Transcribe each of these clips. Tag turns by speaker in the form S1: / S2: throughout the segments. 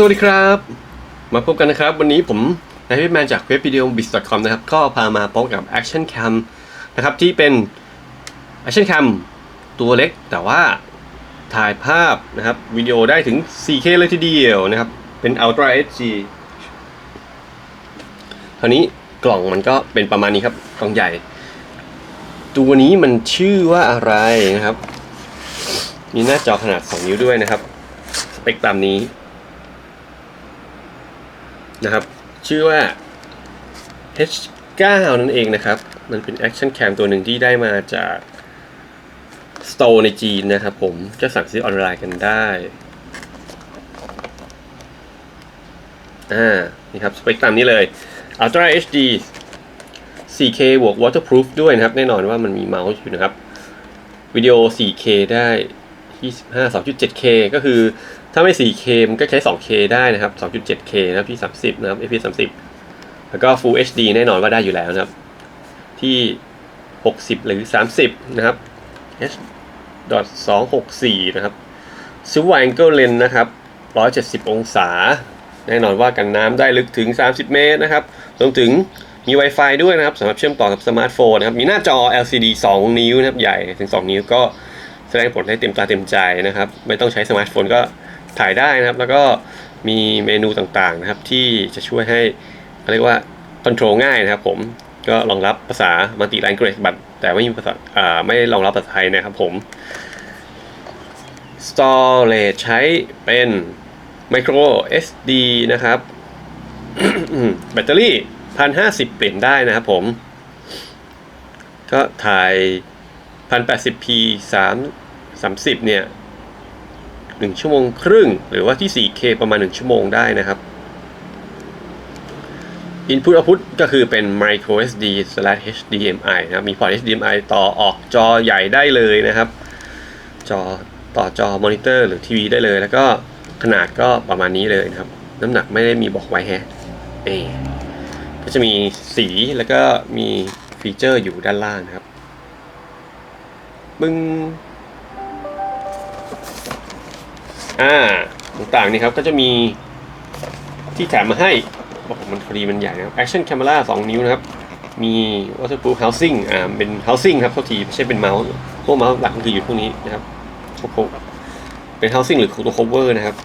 S1: สวัสดีครับ มาพบกันนะครับ วันนี้ผมนายพิแมนจากเว็บวิดีโอ b i z c o m นะครับ ก็พามาพบกับ Action Cam นะครับ ที่เป็น Action Cam ตัวเล็กแต่ว่าถ่ายภาพนะครับ วิดีโอได้ถึง 4K เลยทีเดียวนะครับ เป็น Ultra HD คราวนี้กล่องมันก็เป็นประมาณนี้ครับ กล่องใหญ่ ตัวนี้มันชื่อว่าอะไรนะครับ มีหน้าจอขนาด 2 นิ้วด้วยนะครับ สเปคตามนี้ นะครับ ชื่อว่า H9 นั่นเองนะครับ มันเป็น Action Cam ตัวหนึ่งที่ได้มาจาก Store ในจีนนะครับผมจะสั่งซื้อออนไลน์กันได้ อ่า นี่ครับ สเปคตามนี้เลย Ultra HD 4K บวก waterproof ด้วยนะครับ แน่นอนว่ามันมีเมาส์อยู่นะครับ วิดีโอ 4K ได้25 2.7K ก็คือ ถ้าไม่ 4K มันก็ใช้ 2K ได้นะครับ 2.7K นะครับที่ 30 นะครับ f p 30 แล้วก็ Full HD แน่นอนว่าได้อยู่แล้วนะครับ ที่ 60 หรือ 30 นะครับ h 264 นะครับ Super Angle Lens นะครับ 170 องศา แน่นอนว่ากันน้ำได้ลึกถึง 30 เมตรนะครับรวมถึงมี Wi-Fi ด้วยนะครับสำหรับเชื่อมต่อกับสมาร์ทโฟนนะครับ มีหน้าจอ LCD 2 นิ้วนะครับ ใหญ่ถึง 2 นิ้วก็แสดงผลได้เต็มตาเต็มใจนะครับ ไม่ต้องใช้สมาร์ทโฟนก็ ถ่ายได้นะครับ แล้วก็มีเมนูต่างๆนะครับ ที่จะช่วยให้เขาเรียกว่าคอนโทรลง่ายนะครับ ผมก็รองรับภาษา multi language บัตแต่ไม่มีภาษาอ่าไม่รองรับภาษาไทยนะครับผม storage ใช้เป็น micro SD นะครับแบตเตอรี่พันห้าสิบเปลี่ยนได้นะครับผม ก็ถ่ายพันแปดสิบ p สามสามสิบเนี่ย หนึ่งชั่วโมงครึ่ง หรือว่าที่ 4K ประมาณ 1 ชั่วโมงได้นะครับ Input Output ก็คือเป็น micro SD slash HDMI นะครับ มีพอร์ต HDMI ต่อออกจอใหญ่ได้เลยนะครับ จอต่อจอมอนิเตอร์หรือทีวีได้เลย แล้วก็ขนาดก็ประมาณนี้เลยนะครับ น้ำหนักไม่ได้มีบอกไว้แฮะเอก็จะมีสีแล้วก็มีฟีเจอร์อยู่ด้านล่างนะครับ บึ้ง อ่าต่างๆนี่ครับก็จะมีที่แถมมาให้บอกมันพอดีมันใหญ่นะครับ Action Camera 2 นิ้วนะครับ มี waterproof housing อ่าเป็น housing ครับโทษทีไม่ใช่เป็นเมาส์พวกเมาส์หลักมันคืออยู่พวกนี้นะครับพวกเป็น housing หรือตัว cover นะครับ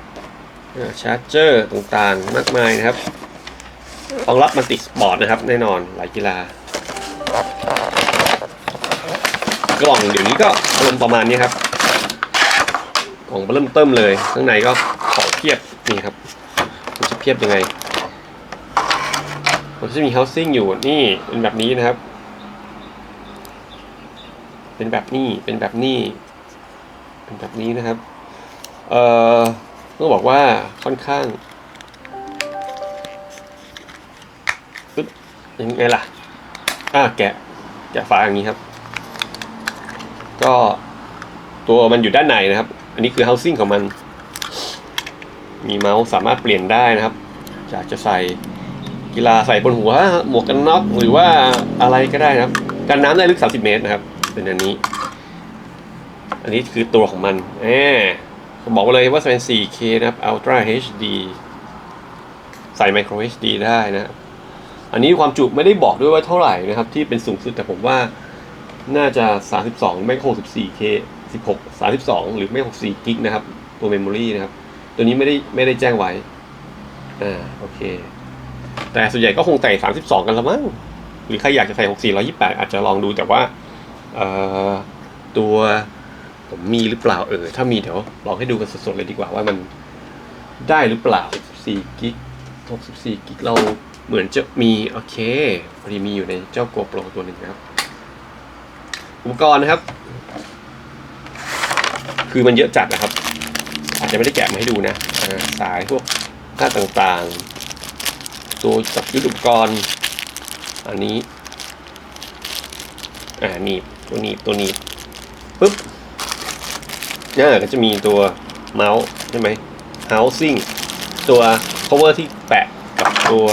S1: ชาร์จเจอร์ต่างๆ มากมายนะครับรองรับมันติสปอร์ตนะครับ แน่นอนหลายกีฬา กล่องเดี๋ยวนี้ก็อารมณ์ประมาณนี้ครับ กล่องเริ่มเติมเลย ข้างในก็ของเพียบนี่ครับมันจะเพียบยังไงมันจะมี housing อยู่นี่เป็นแบบนี้นะครับ เป็นแบบนี้เป็นแบบนี้ เป็นแบบนี้นะครับ เอ่อต้องบอกว่าค่อนข้างปึ๊บยังไงล่ะอ่าแกะแกะฝาอย่างนี้ครับ ก็ตัวมันอยู่ด้านในนะครับ อันนี้คือ housing ของมัน มีเมาส์สามารถเปลี่ยนได้นะครับอยากจะใส่กีฬาใส่บนหัว หมวกกันน็อกหรือว่าอะไรก็ได้นะครับ กันน้ำได้ลึก 30 เมตรนะครับ เป็นอันนี้ อันนี้คือตัวของมันแหมบอกเลยว่าเป็น 4K นะครับ Ultra HD ใส่ Micro HD ได้นะอันนี้ความจุไม่ได้บอกด้วยว่าเท่าไหร่นะครับ ที่เป็นสูงสุดแต่ผมว่าน่าจะ 32 ไม่ 64K 16 32 หรือไม่ 64 กิกนะครับ ตัวเมมโมรีนะครับ ตัวนี้ไม่ได้ไม่ได้แจ้งไว้ อ่า โอเค แต่ส่วนใหญ่ก็คงใส่ 32 กันละมั้ง หรือใครอยากจะใส่ 64 128 อาจจะลองดูแต่ว่า เอ่อ ตัวผมมีหรือเปล่าเออ ถ้ามีเดี๋ยวลองให้ดูกันสดๆเลยดีกว่าว่ามันได้หรือเปล่า 64 กิก 64 กิก เราเหมือนจะมี โอเคพอดีมีอยู่ในเจ้า GoPro ตัวหนึ่งครับ อุปกรณ์นะครับ คือมันเยอะจัดนะครับ อาจจะไม่ได้แกะมาให้ดูนะสายพวกค่าต่างๆ ตัวจับยึดอุปกรณ์อันนี้ อ่าหนีบตัวหนีบตัวหนีบปุ๊บเนี่ยก็จะมีตัวเมาส์ใช่ไหม housing ตัว cover ที่แปะกับตัว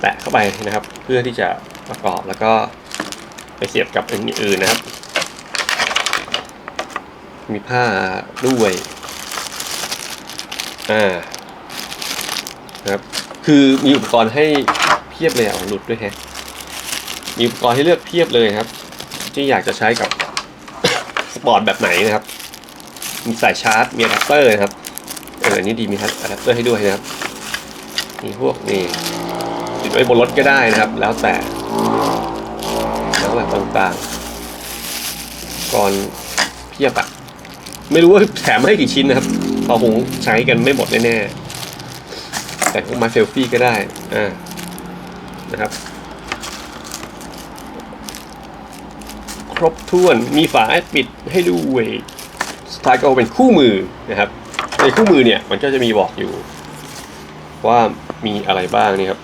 S1: แปะเข้าไปนะครับ เพื่อที่จะประกอบแล้วก็ไปเสียบกับอันอื่นๆนะครับ มีผ้าด้วยอ่าครับ คือมีอุปกรณ์ให้เพียบเลยอะหลุดด้วยแฮะมีอุปกรณ์ให้เลือกเพียบเลยครับ ที่อยากจะใช้กับสปอร์ตแบบไหนนะครับ มีสายชาร์จ มีอะแดปเตอร์นะครับเออนี่ดีมีอะแดปเตอร์ให้ด้วยนะครับ มีพวกนี่ติดไว้บนรถก็ได้นะครับ แล้วแต่แล้วแบบต่างๆก่อนเพียบอะ ไม่รู้ว่าแถมให้กี่ชิ้นนะครับพอคงใช้กันไม่หมดแน่ๆแต่พวกมาเซลฟี่ก็ได้อ่านะครับ ครบถ้วนมีฝาปิดให้ด้วยสุดท้ายก็เป็นคู่มือนะครับในคู่มือเนี่ยมันก็จะมีบอกอยู่ ว่ามีอะไรบ้างนี่ครับ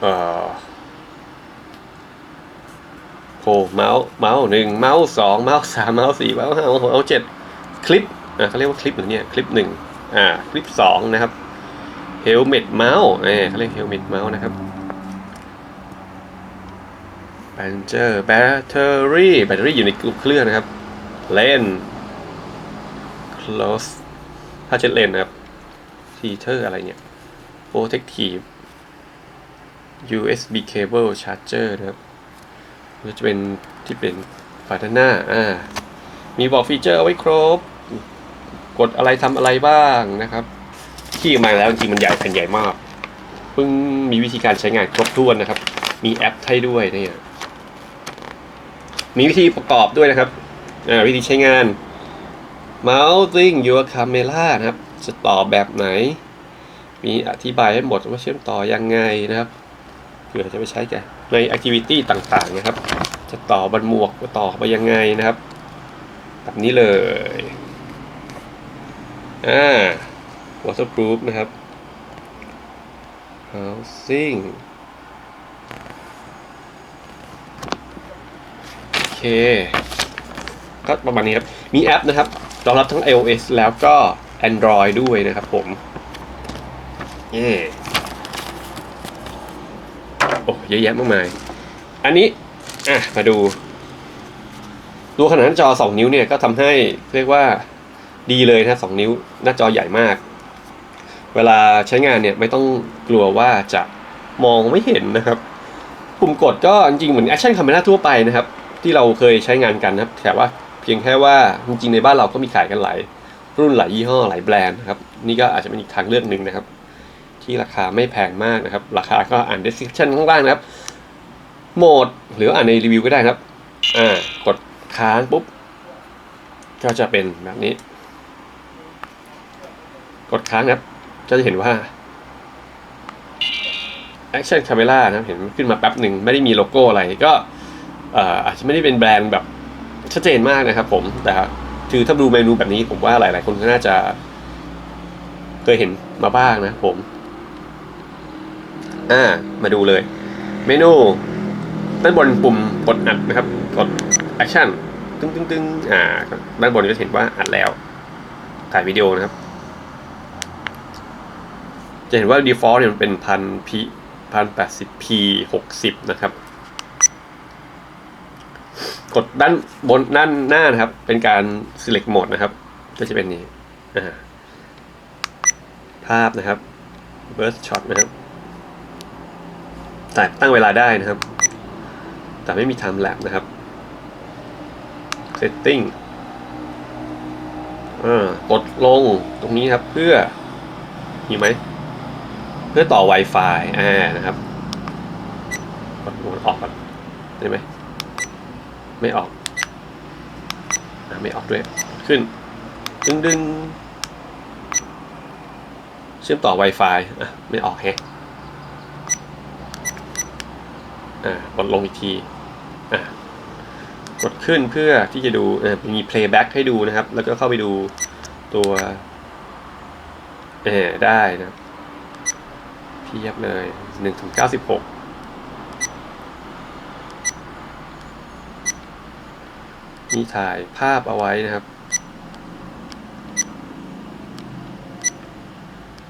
S1: เอ่อ โอ้เมาส์เมาส์หนึ่งเมาส์สองเมาส์สามเมาส์สี่เมาส์ห้าเมาส์หกเมาส์เจ็ดคลิปอ่าเขาเรียกว่าคลิปหรือเนี่ยคลิปหนึ่งอ่าคลิปสองนะครับเฮลเมตเมาส์เอ่เขาเรียกเฮลเมตเมาส์นะครับแบนเจอร์แบตเตอรี่แบตเตอรี่อยู่ในกลุ่มเครื่องนะครับเลน close ถ้าเช็ดเลนนะครับ feature อะไรเนี่ย protective USB cable charger นะครับ ก็จะเป็นที่เป็นฝาด้านหน้าอ่ามีบอกฟีเจอร์เอาไว้ครบ กดอะไรทำอะไรบ้างนะครับ ที่มาแล้วจริงมันใหญ่แผ่นใหญ่มากเพิ่งมีวิธีการใช้งานครบถ้วนนะครับ มีแอปให้ด้วยเนี่ยมีวิธีประกอบด้วยนะครับอ่าวิธีใช้งาน mounting your camera นะครับ จะต่อแบบไหน มีอธิบายให้หมดว่าเชื่อมต่อยังไงนะครับเผื่อจะไปใช้แก ใน activity ต่างๆนะครับ จะต่อบันหมวกต่อไปยังไงนะครับ แบบนี้เลยอ่า waterproof นะครับ housing โอเค ก็ประมาณนี้ครับ มีแอปนะครับรองรับทั้ง iOS แล้วก็ Android ด้วยนะครับผมเย้ เยอะแยะมากมาย อันนี้อะมาดูดูขนาดหน้าจอ 2 นิ้วเนี่ยก็ทำให้เรียกว่าดีเลยนะ2นิ้วหน้าจอใหญ่มาก เวลาใช้งานเนี่ยไม่ต้องกลัวว่าจะมองไม่เห็นนะครับปุ่มกดก็จริงเหมือน Action Camera ทั่วไปนะครับ ที่เราเคยใช้งานกันนะครับแต่ว่าเพียงแค่ว่าจริงๆในบ้านเราก็มีขายกันหลายรุ่นหลายยี่ห้อหลายแบรนด์นะครับ นี่ก็อาจจะเป็นอีกทางเลือกหนึ่งนะครับ ที่ราคาไม่แพงมากนะครับ ราคาก็อ่าน description ข้างล่างนะครับ โหมดหรืออ่านในรีวิวก็ได้นะครับ อ่ากดค้างปุ๊บ ก็จะเป็นแบบนี้ กดค้างนะครับ ก็จะเห็นว่า Action Camera นะเห็นขึ้นมาแป๊บหนึ่งไม่ได้มีโลโก้อะไรก็เอออาจจะไม่ได้เป็นแบรนด์แบบชัดเจนมากนะครับผมแต่คือถ้าดูเมนูแบบนี้ผมว่าหลาย ๆ คนก็น่าจะเคยเห็นมาบ้างนะผม อ่า มาดูเลย เมนูด้านบนปุ่มกดอัดนะครับ กด Action ตึ้งตึ้งตึ้งอ่า ด้านบนก็จะเห็นว่าอัดแล้ว ถ่ายวิดีโอนะครับ จะเห็นว่า default เนี่ยมันเป็นพันพีพันแปดสิบ p หกสิบนะครับ กดด้านบนด้านหน้านะครับ เป็นการ select mode นะครับ ก็จะเป็นนี้ อ่า ภาพนะครับ burst shot นะครับ แต่ตั้งเวลาได้นะครับ แต่ไม่มี time lapse นะครับ setting อ่ากดลงตรงนี้ครับเพื่อมีไหม เพื่อต่อ Wi-Fi อ่านะครับกดออกก่อนได้ไหมไม่ออกอะไม่ออกด้วยขึ้น ดึงดึงเชื่อมต่อ Wi-Fi อะไม่ออกแฮะอ่า กดลงอีกทีกดขึ้นเพื่อที่จะดูมี playback ให้ดูนะครับ แล้วก็เข้าไปดูตัวได้นะเพียบเลยหนึ่งถึงเก้าสิบหกมีถ่ายภาพเอาไว้นะครับ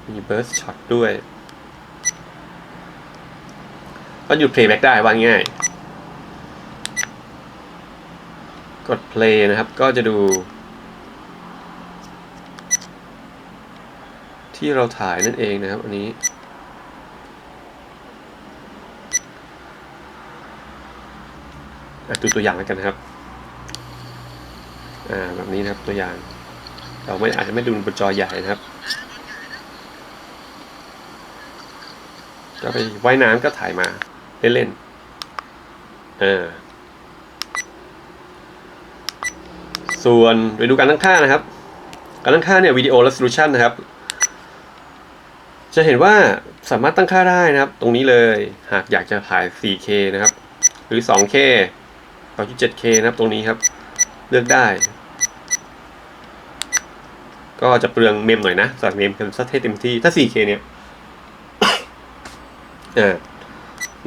S1: มีเบิร์สช็อตด้วย ก็หยุดเพลย์แบ็กได้วางง่าย กด play นะครับ ก็จะดู ที่เราถ่ายนั่นเองนะครับ อันนี้ ดูตัวอย่างแล้วกันนะครับ อ่าแบบนี้นะครับตัวอย่าง เราไม่อาจจะไม่ดูบนจอใหญ่นะครับก็ไปว่ายน้ำก็ถ่ายมา เล่นๆอ่าส่วนไปดูการตั้งค่านะครับ การตั้งค่าเนี่ยวิดีโอ resolution นะครับ จะเห็นว่าสามารถตั้งค่าได้นะครับ ตรงนี้เลยหากอยากจะถ่าย 4K นะครับ หรือ 2K 2.7K นะครับตรงนี้ครับ เลือกได้ ก็จะเปลืองเมมหน่อยนะใส่เมมกันสักเทเต็มที่ถ้า 4K เนี่ยอ่า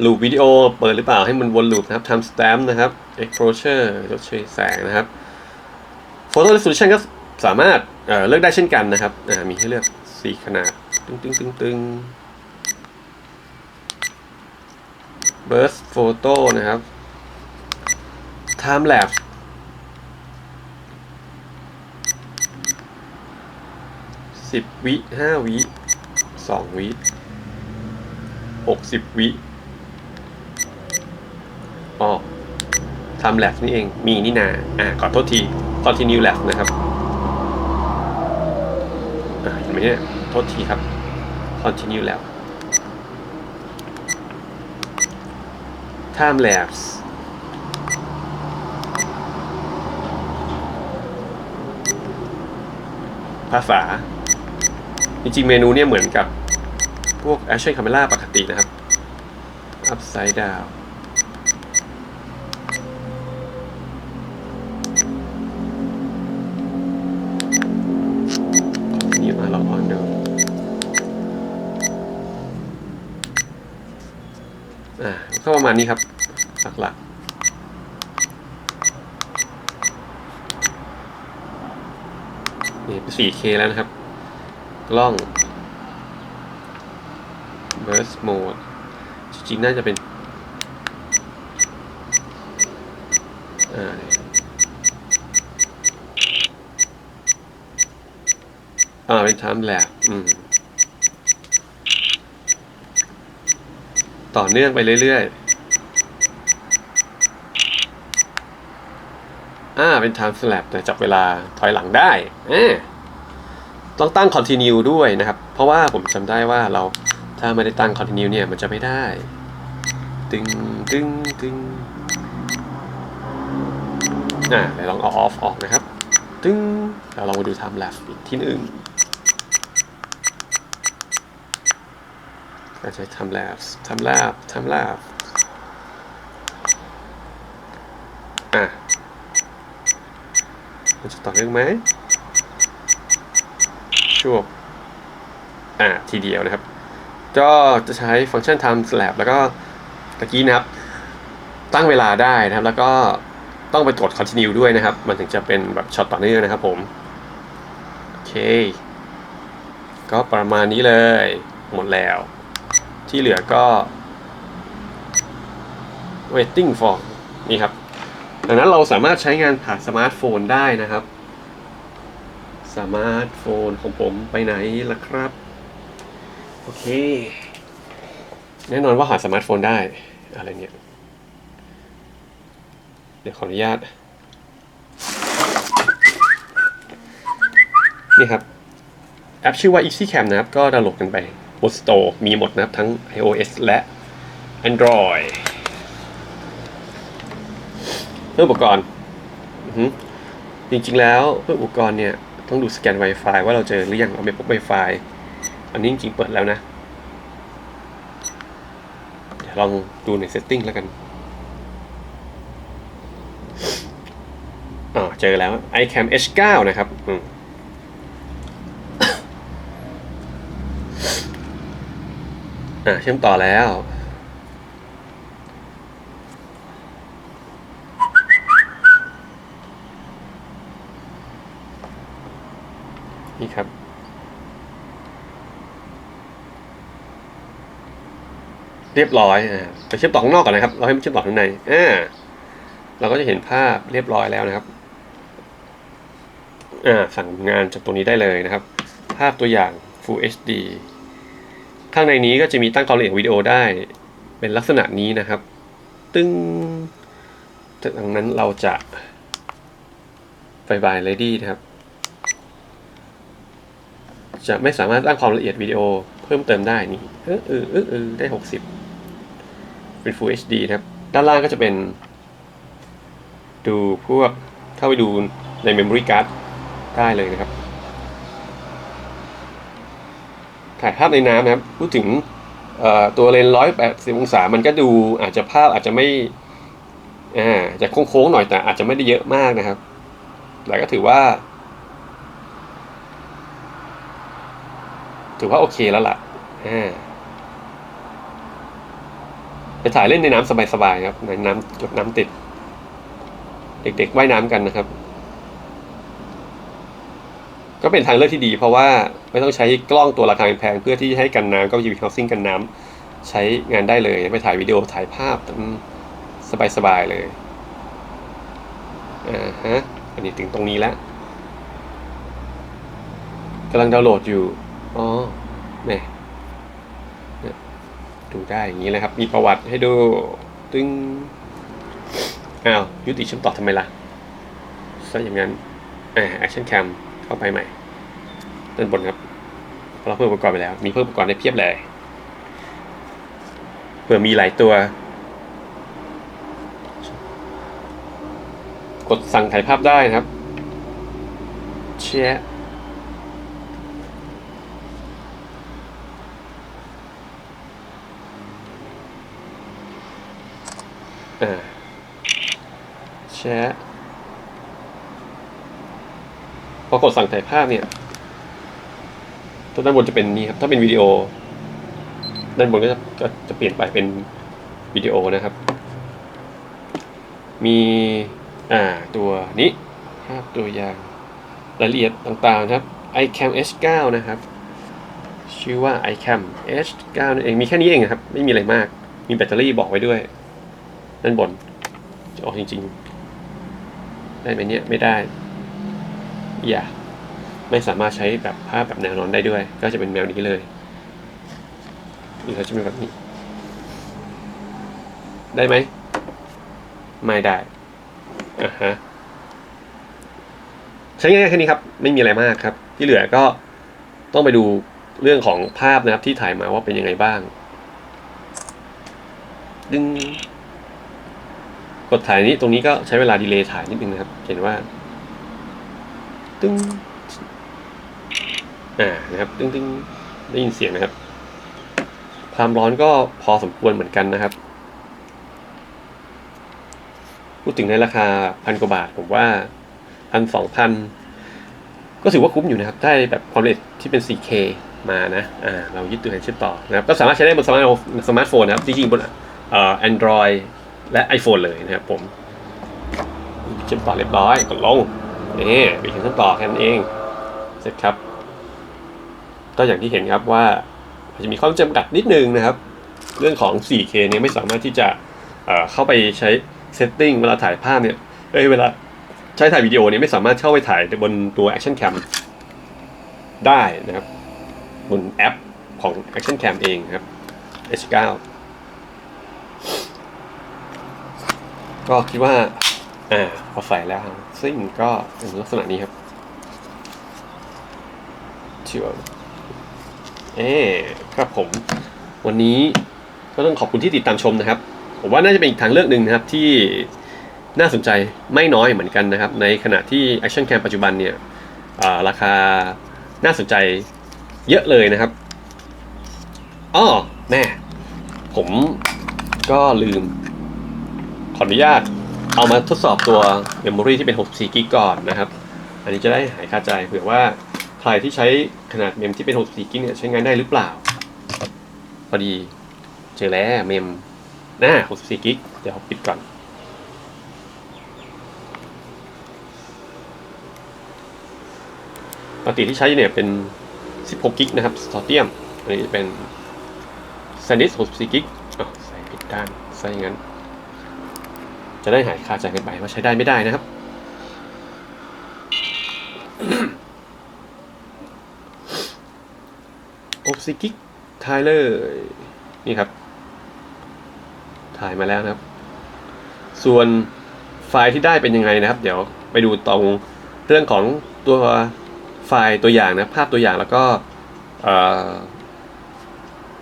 S1: ลูปวิดีโอเปิดหรือเปล่าให้มันวนลูปนะครับ time stamp นะครับ exposure ลดเฉยแสงนะครับ photo resolution ก็สามารถเเลือกได้เช่นกันนะครับ มีให้เลือก4ขนาด ตึงตึงตึงตึง burst photo นะครับ time lapse สิบวิห้าวิสองวิหกสิบวิ อ๋อ time lapse นี่เองมีนี่นาอ่าขอโทษที continue lapse นะครับอ่าเห็นไหมเนี่ยโทษทีครับ continue lapse time lapse ภาษา จริงๆ เมนูเนี่ยเหมือนกับพวก Action Camera ปกตินะครับ Upside down นี่มาลองออนดูอ่า ก็ประมาณนี้ครับ หลักๆนี่เป็น 4K แล้วนะครับ กล้อง burst mode จริงๆน่าจะเป็นอ่าเนี่ยอ่าเป็น time lapse อืม ต่อเนื่องไปเรื่อยๆ อ่า เป็น time lapse แต่จับเวลาถอยหลังได้ต้องตั้ง continue ด้วยนะครับ เพราะว่าผมจำได้ว่าเราถ้าไม่ได้ตั้ง continue เนี่ย มันจะไม่ได้ ตึงตึงตึงอ่าเดี๋ยวลองเอา off ออกนะครับ ตึงเราลองมาดู time lapse อีกที่หนึ่งก็ใช้ time lapse time lapse time lapse อะมันจะต่อเนื่องไหมช่วงอ่าทีเดียวนะครับ ก็จะใช้ฟังก์ชัน time slap แล้วก็ตะกี้นะครับ ตั้งเวลาได้นะครับ แล้วก็ต้องไปกด continue ด้วยนะครับ มันถึงจะเป็นแบบช็อตต่อเนื่องนะครับผมโอเค ก็ประมาณนี้เลย หมดแล้ว ที่เหลือก็ waiting for นี่ครับดังนั้นเราสามารถใช้งานผ่านสมาร์ทโฟนได้นะครับ สมาร์ทโฟนของผมไปไหนล่ะครับ โอเค แน่นอนว่าหาสมาร์ทโฟนได้ อะไรเนี่ย เดี๋ยวขออนุญาต นี่ครับ แอปชื่อว่า EasyCam นะครับ ก็ดาวน์โหลดกันไป บน Store มีหมดนะครับทั้ง iOS และ Android เพื่ออุปกรณ์จริงๆแล้วเพื่ออุปกรณ์เนี่ยต้องดูสแกน Wi-Fi ว่าเราเจอหรือยังเราไม่พบ Wi-Fi อันนี้จริงๆเปิดแล้วนะ เดี๋ยวลองดูใน setting แล้วกันอ๋อเจอแล้ว iCam H9 นะครับ อ่าเชื่อมต่อแล้ว นี่ครับ เรียบร้อยอ่าไปเชื่อมต่อข้างนอกก่อนนะครับ เราให้มันเชื่อมต่อข้างในอ่าเราก็จะเห็นภาพเรียบร้อยแล้วนะครับอ่าสั่งงานจากตัวนี้ได้เลยนะครับ ภาพตัวอย่าง Full HD ข้างในนี้ก็จะมีตั้งความละเอียดวิดีโอได้ เป็นลักษณะนี้นะครับ ตึ้งจากนั้นเราจะไฟบาย ready นะครับ จะไม่สามารถตั้งความละเอียดวิดีโอเพิ่มเติมได้นี่เออเออเออเออได้ 60 เป็น Full HD นะครับ ด้านล่างก็จะเป็น ดูพวกเข้าไปดูใน Memory Card ได้เลยนะครับ ถ่ายภาพในน้ำนะครับ พูดถึงตัวเลนร้อยแปดสิบองศา มันก็ดูอาจจะภาพอาจจะไม่อ่าจะโค้งๆหน่อยแต่อาจจะไม่ได้เยอะมากนะครับ แต่ก็ถือว่า ถือว่าโอเคแล้วล่ะอ่าไปถ่ายเล่นในน้ำสบายๆครับในน้ำจุดน้ำติด เด็กๆว่ายน้ำกันนะครับ ก็เป็นทางเลือกที่ดี เพราะว่าไม่ต้องใช้กล้องตัวราคาแพงเพื่อที่ให้กันน้ำก็จะมี housing กันน้ำใช้งานได้เลยไปถ่ายวิดีโอถ่ายภาพสบายๆเลยอ่าฮะอันนี้ถึงตรงนี้แล้วกำลังดาวน์โหลดอยู่อ๋อแม่เนี่ยดูได้อย่างนี้เลยครับ มีประวัติให้ดูตึงอ้าวยุติเชื่อมต่อทำไมล่ะซะอย่างนั้นอ่า action cam เข้าไปใหม่ ด้านบนครับเราเพิ่มอุปกรณ์ไปแล้ว มีเพิ่มอุปกรณ์ได้เพียบเลยเผื่อมีหลายตัว กดสั่งถ่ายภาพได้นะครับแชะอ่าแชะพอกดสั่งถ่ายภาพเนี่ย ตัวด้านบนจะเป็นนี้ครับ ถ้าเป็นวิดีโอ ด้านบนก็จะก็จะเปลี่ยนไปเป็นวิดีโอนะครับ มีอ่าตัวนี้ภาพตัวอย่างรายละเอียดต่างๆครับ iCam H9 นะครับ ชื่อว่า iCam H9 นั่นเอง มีแค่นี้เองครับ ไม่มีอะไรมาก มีแบตเตอรี่บอกไว้ด้วย ด้านบนจะออกจริงๆ ได้ไหมเนี่ย ไม่ได้ อย่า ไม่สามารถใช้แบบภาพแบบแนวนอนได้ด้วย ก็จะเป็นแนวนี้เลยหรือเราจะเป็นแบบนี้ ได้ไหม ไม่ได้อ่าฮะใช้ง่ายแค่นี้ครับ ไม่มีอะไรมากครับ ที่เหลือก็ต้องไปดูเรื่องของภาพนะครับที่ถ่ายมาว่าเป็นยังไงบ้าง ดึง กดถ่ายนี้ตรงนี้ก็ใช้เวลาดีเลย์ถ่ายนิดนึงนะครับ เห็นว่า ตึ้ง อ่านะครับตึ้งตึ้งได้ยินเสียงนะครับ ความร้อนก็พอสมควรเหมือนกันนะครับ พูดถึงในราคาพันกว่าบาทผมว่าพันสองพันก็ถือว่าคุ้มอยู่นะครับ ได้แบบความละเอียดที่เป็น 4K มานะ อ่า เรายึดตัวแทนเชื่อมต่อนะครับ ก็สามารถใช้ได้บนสมาร์ทสมาร์ทโฟนนะครับ จริงๆ บนเอ่อ Android และ iPhone เลยนะครับผม เชื่อมต่อเรียบร้อย กดลง นี่ไปถึงขั้นต่อแค่นั้นเอง เสร็จครับ ก็อย่างที่เห็นครับว่าอาจจะมีข้อจำกัดนิดนึงนะครับ เรื่องของ 4K เนี่ยไม่สามารถที่จะเข้าไปใช้เซตติ้งเวลาถ่ายภาพเนี่ยเอ้ยเวลาใช้ถ่ายวิดีโอเนี่ยไม่สามารถเข้าไปถ่ายบนตัว Action Cam ได้นะครับ บนแอปของ Action Cam เองครับ H9 ก็คิดว่า อ่าพอใส่แล้ว ซึ่งก็เป็นลักษณะนี้ครับเชื่อ เอ๊ครับผม วันนี้ก็ต้องขอบคุณที่ติดตามชมนะครับ ผมว่าน่าจะเป็นอีกทางเลือกหนึ่งนะครับที่น่าสนใจไม่น้อยเหมือนกันนะครับ ในขณะที่ Action Cam ปัจจุบันเนี่ยราคาน่าสนใจเยอะเลยนะครับอ้อแม่ผมก็ลืม ขออนุญาตเอามาทดสอบตัว Memory ที่เป็น 64กิกก่อนนะครับ อันนี้จะได้หายคาใจเผื่อว่า ใครที่ใช้ขนาดเมมที่เป็น 64กิกเนี่ยใช้งานได้หรือเปล่า พอดีเจอแล้วเมมน่า64กิกเดี๋ยวปิดก่อน ปกติที่ใช้เนี่ยเป็น 16กิกนะครับสตอเตียม อันนี้เป็น SanDisk 64กิกอ๋อใส่ผิดด้านใส่อย่างนั้น จะได้หายคาใจกันไปว่าใช้ได้ไม่ได้นะครับ อบซิกิกถ่ายเลยนี่ครับ ถ่ายมาแล้วนะครับ ส่วนไฟล์ที่ได้เป็นยังไงนะครับ เดี๋ยวไปดูตรงเรื่องของตัวไฟล์ตัวอย่างนะภาพตัวอย่างแล้วก็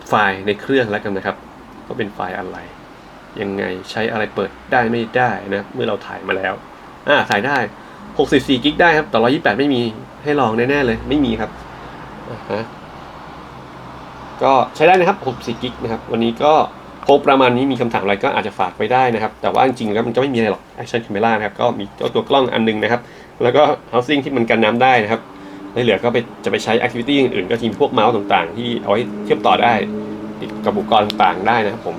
S1: ไฟล์ในเครื่องแล้วกันนะครับว่าเป็นไฟล์อะไร ยังไงใช้อะไรเปิดได้ไม่ได้นะเมื่อเราถ่ายมาแล้วอ่าถ่ายได้ 64กิกได้ครับแต่128 ไม่มีให้ลองแน่ๆเลย ไม่มีครับอ่าฮะ ก็ใช้ได้นะครับ64กิกนะครับ วันนี้ก็คงประมาณนี้มีคำถามอะไรก็อาจจะฝากไว้ได้นะครับ แต่ว่าจริงๆแล้วมันจะไม่มีอะไรหรอก Action Camera นะครับ ก็มีเจ้าตัวกล้องอันหนึงนะครับ แล้วก็ Housing ที่มันกันน้ำได้นะครับแล้วเหลือก็ไปจะไปใช้ Activity อื่นๆ ก็ทีมพวกเมาส์ต่างๆ ที่เอาไว้เทียบต่อได้ติดกับอุปกรณ์ต่างๆ ได้นะครับผม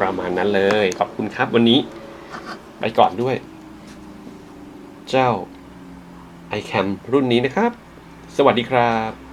S1: ประมาณนั้นเลย ขอบคุณครับวันนี้ ไปก่อนด้วย เจ้า iCam รุ่นนี้นะครับ สวัสดีครับ